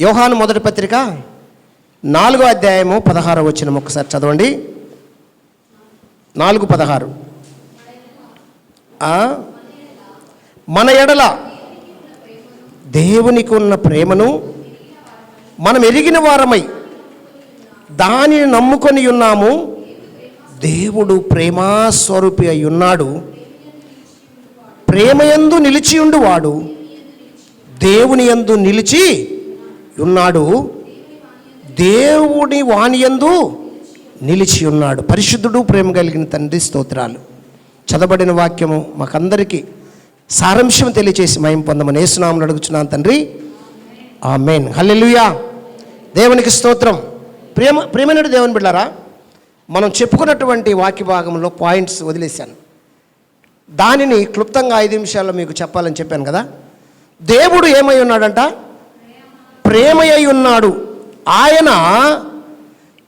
యోహాను మొదటి పత్రిక నాలుగో అధ్యాయము పదహారు వచ్చిన ఒకసారి చదవండి. నాలుగు పదహారు. మన ఎడల దేవునికి ఉన్న ప్రేమను మనం ఎరిగిన వారమై దానిని నమ్ముకొని ఉన్నాము. దేవుడు ప్రేమాస్వరూపి అయి ఉన్నాడు. ప్రేమయందు నిలిచి ఉండువాడు. దేవుని యందు నిలిచి ఉన్నాడు. దేవుని వాణియందు నిలిచి ఉన్నాడు. పరిశుద్ధుడు ప్రేమ కలిగిన తండ్రి స్తోత్రాలు. చదవబడిన వాక్యము మాకందరికీ సారాంశం తెలియచేసి మయం పొందమని ఏసునామని అడుగుచున్నాను తండ్రి. ఆ మెయిన్ హల్లెలుయా. దేవునికి స్తోత్రం. ప్రేమ ప్రేమైన దేవుని బిడ్డారా మనం చెప్పుకున్నటువంటి వాక్య భాగంలో పాయింట్స్ వదిలేశాను. దానిని క్లుప్తంగా ఐదు నిమిషాల్లో మీకు చెప్పాలని చెప్పాను కదా. దేవుడు ఏమై ఉన్నాడంట? ప్రేమయ్య ఉన్నాడు. ఆయన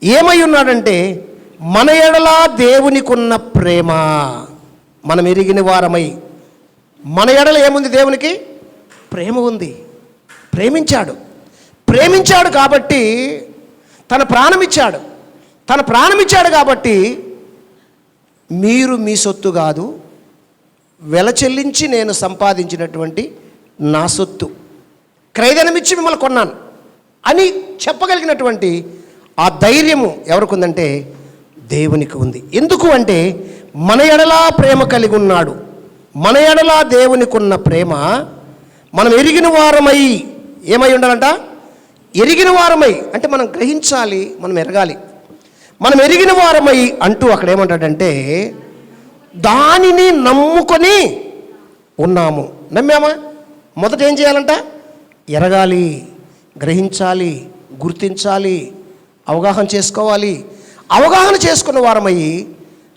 ఏమై ఉన్నాడంటే మన ఎడలా దేవునికున్న ప్రేమ. మనం ఎరిగిన వారమై. మన ఎడల ఏముంది దేవునికి? ప్రేమ ఉంది. ప్రేమించాడు. ప్రేమించాడు కాబట్టి తన ప్రాణమిచ్చాడు. తన ప్రాణమిచ్చాడు కాబట్టి మీరు మీ సొత్తు కాదు. వెల చెల్లించి నేను సంపాదించినటువంటి నా సొత్తు. క్రయధనమిచ్చి మిమ్మల్ని కొన్నాను అని చెప్పగలిగినటువంటి ఆ ధైర్యము ఎవరికి ఉందంటే దేవునికి ఉంది ఎందుకు అంటే మన ఎడలా ప్రేమ కలిగి ఉన్నాడు మన ఎడలా దేవునికి ఉన్న ప్రేమ మనం ఎరిగిన వారమై ఏమై ఉండాలంట? ఎరిగిన వారమై అంటే మనం గ్రహించాలి మనం ఎరగాలి. మనం ఎరిగిన వారమై అంటూ అక్కడ ఏమంటాడంటే దానిని నమ్ముకొని ఉన్నాము. నమ్మామా? మొదట ఏం చేయాలంట? ఎరగాలి గ్రహించాలి గుర్తించాలి అవగాహన చేసుకోవాలి. అవగాహన చేసుకున్న వారమయ్యి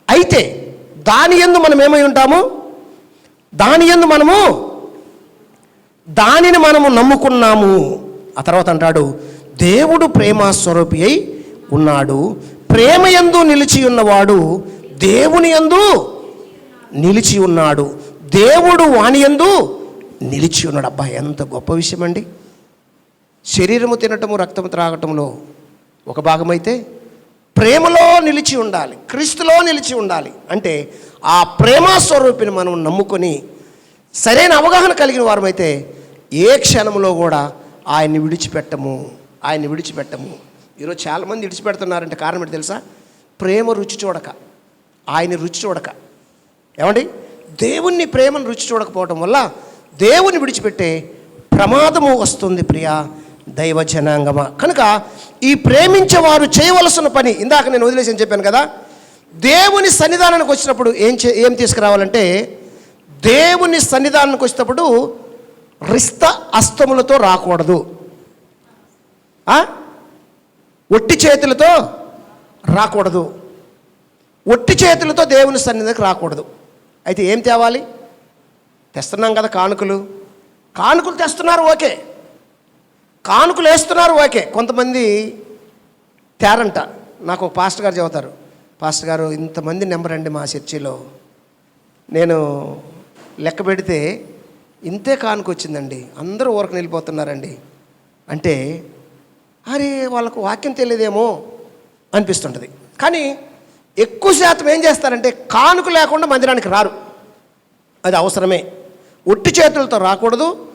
అయితే దాని ఎందు మనం ఏమై ఉంటాము? దాని ఎందు మనము దానిని మనము నమ్ముకున్నాము. ఆ తర్వాత అంటాడు దేవుడు ప్రేమ స్వరూపి అయి ఉన్నాడు. ప్రేమ యందు నిలిచి ఉన్నవాడు దేవుని యందు నిలిచి ఉన్నాడు. దేవుడు వాణి యందు నిలిచి ఉన్నాడు. అబ్బా ఎంత గొప్ప విషయం అండి శరీరము తినటము రక్తము త్రాగటంలో ఒక భాగమైతే ప్రేమలో నిలిచి ఉండాలి క్రీస్తులో నిలిచి ఉండాలి అంటే ఆ ప్రేమ స్వరూపిని మనం నమ్ముకొని సరైన అవగాహన కలిగిన వారమైతే ఏ క్షణంలో కూడా ఆయన్ని విడిచిపెట్టము ఆయన్ని విడిచిపెట్టము. ఈరోజు చాలామంది విడిచిపెడుతున్నారంటే కారణం ఏంటి తెలుసా? ప్రేమ రుచి చూడక ఆయన రుచి చూడక. ఏమండి? దేవుణ్ణి ప్రేమను రుచి చూడకపోవడం వల్ల దేవుని విడిచిపెట్టే ప్రమాదము వస్తుంది ప్రియా దైవ జనాంగమా కనుక ఈ ప్రేమించేవారు చేయవలసిన పని ఇందాక నేను వదిలేసి చెప్పాను కదా దేవుని సన్నిధానానికి వచ్చినప్పుడు ఏం చే ఏం తీసుకురావాలంటే దేవుని సన్నిధానానికి వచ్చినప్పుడు రిస్త అస్తములతో రాకూడదు. ఒట్టి చేతులతో రాకూడదు. ఒట్టి చేతులతో దేవుని సన్నిధికి రాకూడదు. అయితే ఏం తేవాలి? తెస్తున్నాం కదా కానుకలు. కానుకలు తెస్తున్నారు ఓకే. కానుకలు వేస్తున్నారు ఓకే. కొంతమంది తేరంట. నాకు ఒక పాస్టర్ గారు చెబుతారు. పాస్టర్ గారు ఇంతమంది నెంబర్ అండి మా చర్చిలో. నేను లెక్క పెడితే ఇంతే కానుక వచ్చిందండి. అందరూ ఊరకు వెళ్ళిపోతున్నారండి అంటే అరే వాళ్ళకు వాక్యం తెలియదేమో అనిపిస్తుంటుంది. కానీ ఎక్కువ శాతం ఏం చేస్తారంటే కానుక లేకుండా మందిరానికి రారు. అది అవసరమే. ఒట్టి చేతులతో రాకూడదు.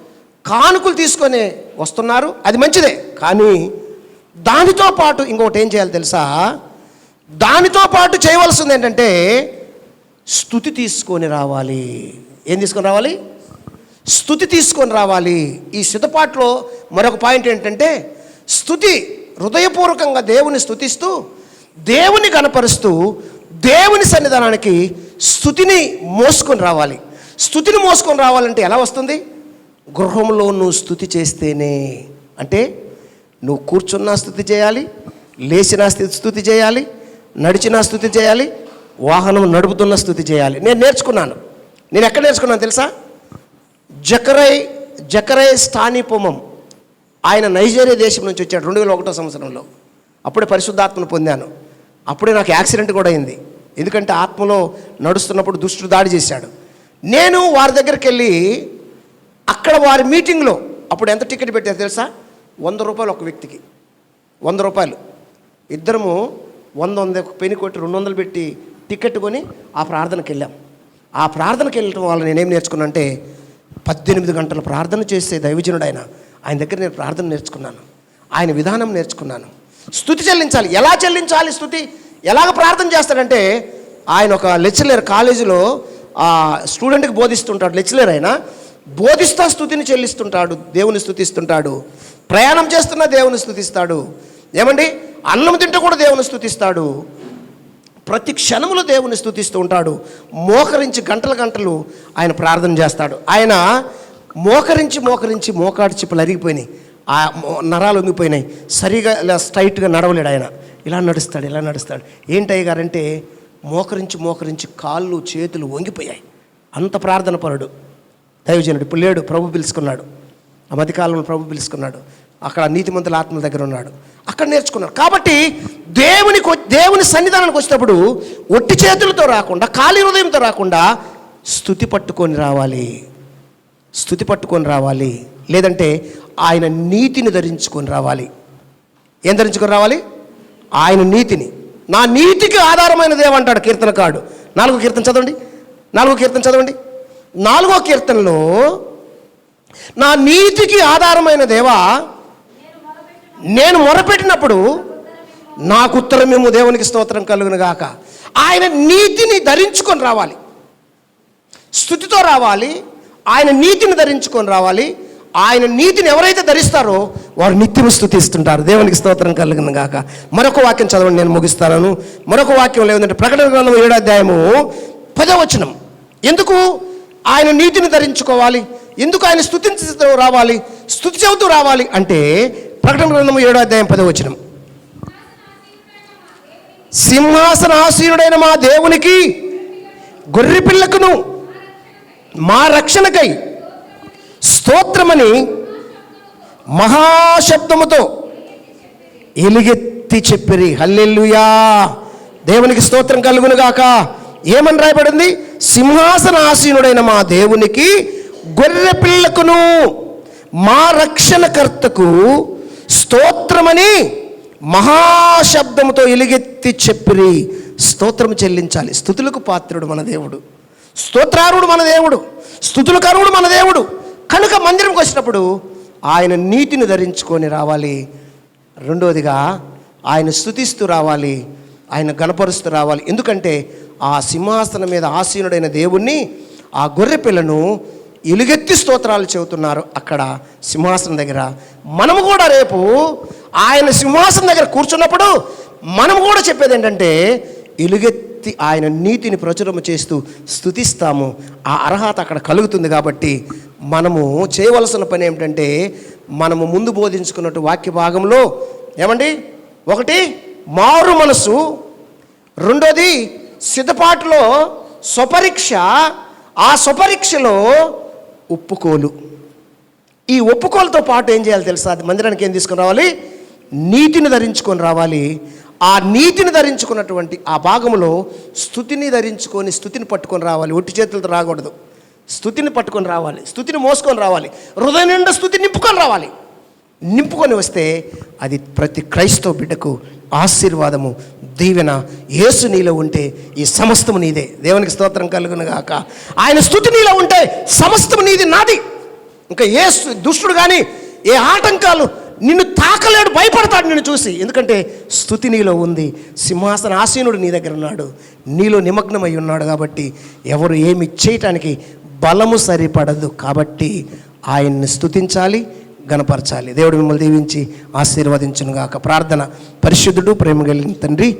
కానుకలు తీసుకొని వస్తున్నారు. అది మంచిదే. కానీ దానితో పాటు ఇంకొకటి ఏం చేయాలి తెలుసా? దానితో పాటు చేయవలసింది ఏంటంటే స్థుతి తీసుకొని రావాలి. ఏం తీసుకొని రావాలి? స్థుతి తీసుకొని రావాలి. ఈ సిద్ధపాట్లో మరొక పాయింట్ ఏంటంటే స్థుతి హృదయపూర్వకంగా దేవుని స్థుతిస్తూ దేవుని కనపరుస్తూ దేవుని సన్నిధానానికి స్థుతిని మోసుకొని రావాలి. స్థుతిని మోసుకొని రావాలంటే ఎలా వస్తుంది? గృహంలో నువ్వు స్థుతి చేస్తేనే. అంటే నువ్వు కూర్చున్నా స్థుతి చేయాలి లేచిన స్థుతి స్థుతి చేయాలి నడిచిన స్థుతి చేయాలి వాహనం నడుపుతున్న స్థుతి చేయాలి. నేను నేర్చుకున్నాను. నేను ఎక్కడ నేర్చుకున్నాను తెలుసా? జకరై జకరై స్థానిపుమం ఆయన నైజీరియా దేశం నుంచి వచ్చాడు రెండు వేల ఒకటో సంవత్సరంలో. అప్పుడే పరిశుద్ధాత్మను పొందాను. అప్పుడే నాకు యాక్సిడెంట్ కూడా అయింది. ఎందుకంటే ఆత్మలో నడుస్తున్నప్పుడు దుష్టుడు దాడి చేశాడు. నేను వారి దగ్గరికి వెళ్ళి అక్కడ వారి మీటింగ్లో అప్పుడు ఎంత టికెట్ పెట్టారు తెలుసా? వంద రూపాయలు ఒక వ్యక్తికి. వంద రూపాయలు. ఇద్దరము వంద వంద పెని కొట్టి రెండు వందలు పెట్టి టికెట్ కొని ఆ ప్రార్థనకి వెళ్ళాం. ఆ ప్రార్థనకి వెళ్ళటం వల్ల నేనేం నేర్చుకున్నా అంటే పద్దెనిమిది గంటలు ప్రార్థన చేసే దైవజనుడు ఆయన ఆయన దగ్గర నేను ప్రార్థన నేర్చుకున్నాను. ఆయన విధానం నేర్చుకున్నాను. స్థుతి చెల్లించాలి. ఎలా చెల్లించాలి స్థుతి? ఎలాగ ప్రార్థన చేస్తాడంటే ఆయన ఒక లెక్చరర్ కాలేజీలో ఆ స్టూడెంట్కి బోధిస్తుంటాడు. లెక్చరర్ అయినా బోధిస్తా స్థుతిని చెల్లిస్తుంటాడు. దేవుని స్థుతిస్తుంటాడు. ప్రయాణం చేస్తున్న దేవుని స్థుతిస్తాడు. ఏమండి? అన్నం తింటూ కూడా దేవుని స్థుతిస్తాడు. ప్రతి క్షణములో దేవుని స్థుతిస్తూ ఉంటాడు. మోకరించి గంటల గంటలు ఆయన ప్రార్థన చేస్తాడు. ఆయన మోకరించి మోకరించి మోకాడు చిప్పలు అరిగిపోయినాయి. ఆ నరాలు ఒంగిపోయినాయి సరిగా ఇలా స్ట్రైట్గా నడవలేడు ఆయన. ఇలా నడుస్తాడు ఇలా నడుస్తాడు. ఏంటయ్య గారంటే మోకరించి మోకరించి కాళ్ళు చేతులు వంగిపోయాయి. అంత ప్రార్థన పరుడు. దైవజనుడు ఇప్పుడు లేడు. ప్రభు పిలుచుకున్నాడు. ఆ మధ్యకాలంలో ప్రభు పిలుచుకున్నాడు. అక్కడ నీతిమంతుల ఆత్మల దగ్గర ఉన్నాడు. అక్కడ నేర్చుకున్నాడు. కాబట్టి దేవునికి దేవుని సన్నిధానానికి వచ్చినప్పుడు ఒట్టి చేతులతో రాకుండా ఖాళీ హృదయంతో రాకుండా స్థుతి పట్టుకొని రావాలి. స్థుతి పట్టుకొని రావాలి. లేదంటే ఆయన నీతిని ధరించుకొని రావాలి. ఏం ధరించుకొని రావాలి? ఆయన నీతిని. నా నీతికి ఆధారమైన దేవంటాడు కీర్తనకాడు నాలుగో కీర్తన చదవండి. నాలుగో కీర్తన చదవండి. నాలుగో కీర్తనలో నా నీతికి ఆధారమైన దేవా? నేను మొరపెట్టినప్పుడు నాకు ఉత్తరమేమో దేవునికి స్తోత్రం కలుగును గాక. ఆయన నీతిని ధరించుకొని రావాలి. స్థుతితో రావాలి. ఆయన నీతిని ధరించుకొని రావాలి. ఆయన నీతిని ఎవరైతే ధరిస్తారో వారు నిత్యము స్థుతిస్తుంటారు దేవునికి స్తోత్రం కలిగిన గాక. మరొక వాక్యం చదవండి నేను ముగిస్తాను. మరొక వాక్యం లేదంటే ప్రకటన గ్రంథం ఏడో అధ్యాయము పదవచనం ఎందుకు ఆయన నీతిని ధరించుకోవాలి? ఎందుకు ఆయన స్థుతించుతూ రావాలి? స్థుతి చెబుతూ రావాలి అంటే ప్రకటన గ్రంథం ఏడో అధ్యాయం పదవచనం సింహాసనాసీనుడైన మా దేవునికి గొర్రె పిల్లకును మా రక్షణకై స్తోత్రమని మహాశబ్దముతో ఎలుగెత్తి చెప్పిరి. హల్లెల్లుయా దేవునికి స్తోత్రం కలుగునుగాక. ఏమని రాయబడింది? సింహాసనాసీనుడైన మా దేవునికి గొర్రె పిల్లకును మా రక్షణకర్తకు స్తోత్రమని మహాశబ్దముతో ఎలుగెత్తి చెప్పిరి. స్తోత్రం చెల్లించాలి. స్థుతులకు పాత్రుడు మన దేవుడు. స్తోత్రారుడు మన దేవుడు. స్థుతులకరుడు మన దేవుడు. కనుక మందిరంకి వచ్చినప్పుడు ఆయన నీతిని ధరించుకొని రావాలి. రెండవదిగా ఆయన స్థుతిస్తూ రావాలి. ఆయన గణపరుస్తూ రావాలి. ఎందుకంటే ఆ సింహాసనం మీద ఆసీనుడైన దేవుణ్ణి ఆ గొర్రె పిల్లను ఎలుగెత్తి స్తోత్రాలు చెబుతున్నారు అక్కడ సింహాసనం దగ్గర. మనము కూడా రేపు ఆయన సింహాసనం దగ్గర కూర్చున్నప్పుడు మనము కూడా చెప్పేది ఏంటంటే ఎలుగెత్తి ఆయన నీతిని ప్రచురము చేస్తూ స్థుతిస్తాము ఆ అర్హత అక్కడ కలుగుతుంది కాబట్టి మనము చేయవలసిన పని ఏమిటంటే మనము ముందు బోధించుకున్నట్టు వాక్య భాగంలో ఏమండి? ఒకటి మారు మనసు. రెండోది సిద్ధపాటులో స్వపరీక్ష. ఆ స్వపరీక్షలో ఒప్పుకోలు. ఈ ఒప్పుకోలతో పాటు ఏం చేయాలి తెలుసా? అది మందిరానికి ఏం తీసుకుని రావాలి? నీతిని ధరించుకొని రావాలి. ఆ నీతిని ధరించుకున్నటువంటి ఆ భాగంలో స్థుతిని ధరించుకొని స్థుతిని పట్టుకొని రావాలి. ఒట్టి చేతులతో రాకూడదు. స్థుతిని పట్టుకొని రావాలి స్థుతిని మోసుకొని రావాలి హృదయం నిండా స్థుతి నింపుకొని రావాలి. నింపుకొని వస్తే అది ప్రతి క్రైస్తవ బిడ్డకు ఆశీర్వాదము దీవెన యేసు నీలో ఉంటే ఈ సమస్తము నీదే. దేవునికి స్తోత్రం కలుగునగాక. ఆయన స్థుతి నీలో ఉంటే సమస్తము నీది నాది. ఇంకా ఏ దుష్టుడు కానీ ఏ ఆటంకాలు నిన్ను తాకలేడు భయపడతాడు నిన్ను చూసి. ఎందుకంటే స్థుతి నీలో ఉంది. సింహాసన ఆసీనుడు నీ దగ్గర ఉన్నాడు. నీలో నిమగ్నమై ఉన్నాడు కాబట్టి ఎవరు ఏమి చేయటానికి బలము సరిపడదు కాబట్టి ఆయన్ని స్థుతించాలి గణపరచాలి. దేవుడు మిమ్మల్ని దీవించి ఆశీర్వదించునుగాక. ప్రార్థన. పరిశుద్ధుడు ప్రేమ కలిగిన తండ్రి